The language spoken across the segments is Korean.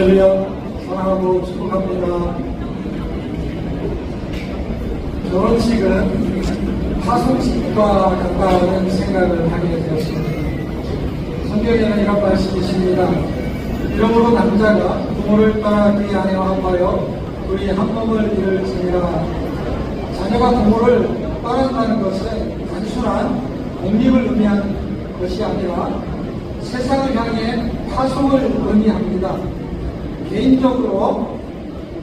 할렐루야 사랑하고 축복합니다. 결혼식은 파송식과 같다는 생각을 하게 되었습니다. 성경에는 이런 말씀이 있습니다. 이러므로 남자가 부모를 떠나 그의 아내와 합하여 둘이 한 몸을 이룰 지니라 자녀가 부모를 떠난다는 것은 단순한 독립을 의미한 것이 아니라 세상을 향해 파송을 의미합니다. 개인적으로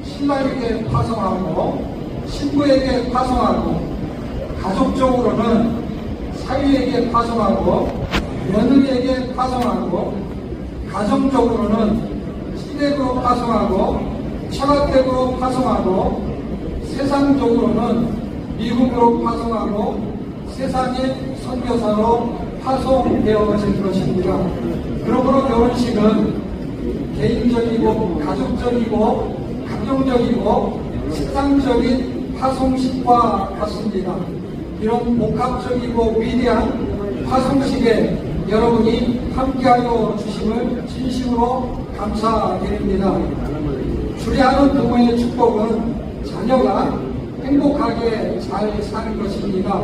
신랑에게 파송하고 신부에게 파송하고 가족적으로는 사위에게 파송하고 며느리에게 파송하고 가정적으로는 시댁으로 파송하고 처가댁으로 파송하고 세상적으로는 미국으로 파송하고 세상의 선교사로 파송되어진 것입니다. 그러므로 결혼식은 개인적이고 가족적이고 가정적이고 세상적인 파송식과 같습니다. 이런 복합적이고 위대한 파송식에 여러분이 함께하여 주심을 진심으로 감사드립니다. 주례하는 부모의 축복은 자녀가 행복하게 잘 사는 것입니다.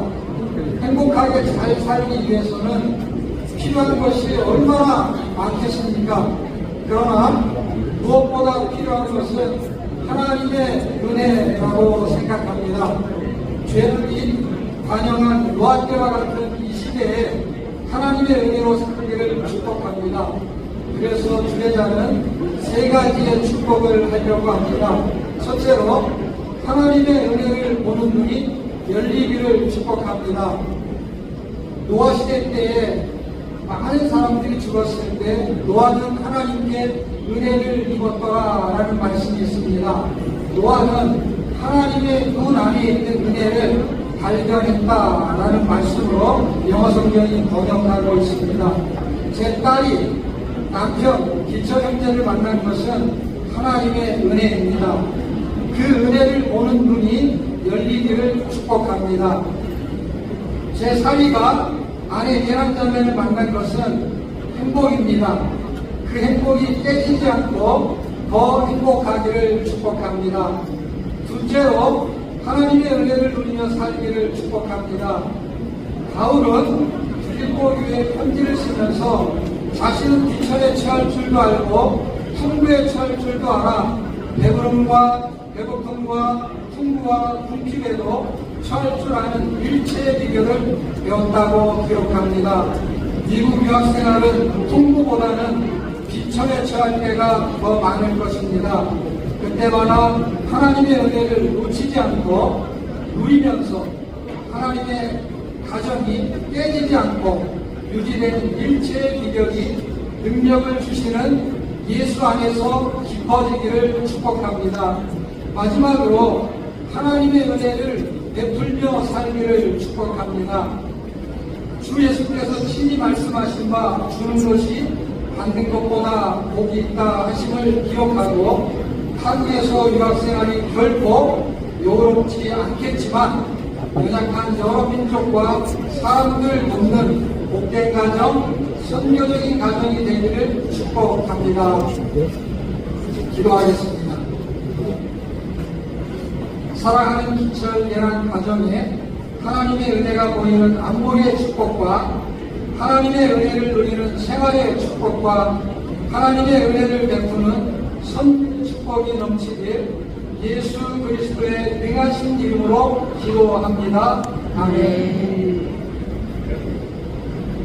행복하게 잘 살기 위해서는 필요한 것이 얼마나 많겠습니까? 그러나 무엇보다 필요한 것은 하나님의 은혜라고 생각합니다. 죄악이 반영한 노아 때와 같은 이 시대에 하나님의 은혜로 살기를 축복합니다. 그래서 주례자는 세 가지의 축복을 하려고 합니다. 첫째로 하나님의 은혜를 보는 눈이 열리기를 축복합니다. 노아 시대 때에 많은 사람들이 죽었을 때 노아는 하나님께 은혜를 입었더라라는 말씀이 있습니다. 노아는 하나님의 눈 안에 있는 은혜를 발견했다라는 말씀으로 영어 성경이 번역하고 있습니다. 제 딸이 남편 기처 형제를 만난 것은 하나님의 은혜입니다. 그 은혜를 보는 눈이 열리기를 축복합니다. 제 사위가 아내 예랑자매를 만난 것은 행복입니다. 그 행복이 깨지지 않고 더 행복하기를 축복합니다. 둘째로 하나님의 은혜를 누리며 살기를 축복합니다. 바울은 빌립보 교회 편지를 쓰면서 자신은 뒤처에 처할 줄도 알고 풍부에 처할 줄도 알아 배부름과 배고픔과 풍부와 줄 아는 일체의 비결을 배웠다고 기록합니다. 미국 유학 생활은 풍부보다는 비천에 처할 때가 더 많을 것입니다. 그때마다 하나님의 은혜를 놓치지 않고 누리면서 하나님의 가정이 깨지지 않고 유지되는 일체의 비결이 능력을 주시는 예수 안에서 깊어지기를 축복합니다. 마지막으로 하나님의 은혜를 베풀며 살기를 축복합니다. 주 예수께서 친히 말씀하신 바 주는 것이 받는 것보다 복이 있다 하심을 기억하고 한국에서 유학생활이 결코 요롭지 않겠지만 연약한 여러 민족과 사람들 돕는 복된 가정, 선교적인 가정이 되기를 축복합니다. 기도하겠습니다. 사랑하는 기철 예란 가정에 하나님의 은혜가 보이는 안목의 축복과 하나님의 은혜를 누리는 생활의 축복과 하나님의 은혜를 베푸는 선 축복이 넘치길 예수 그리스도의 능하신 이름으로 기도합니다. 아멘.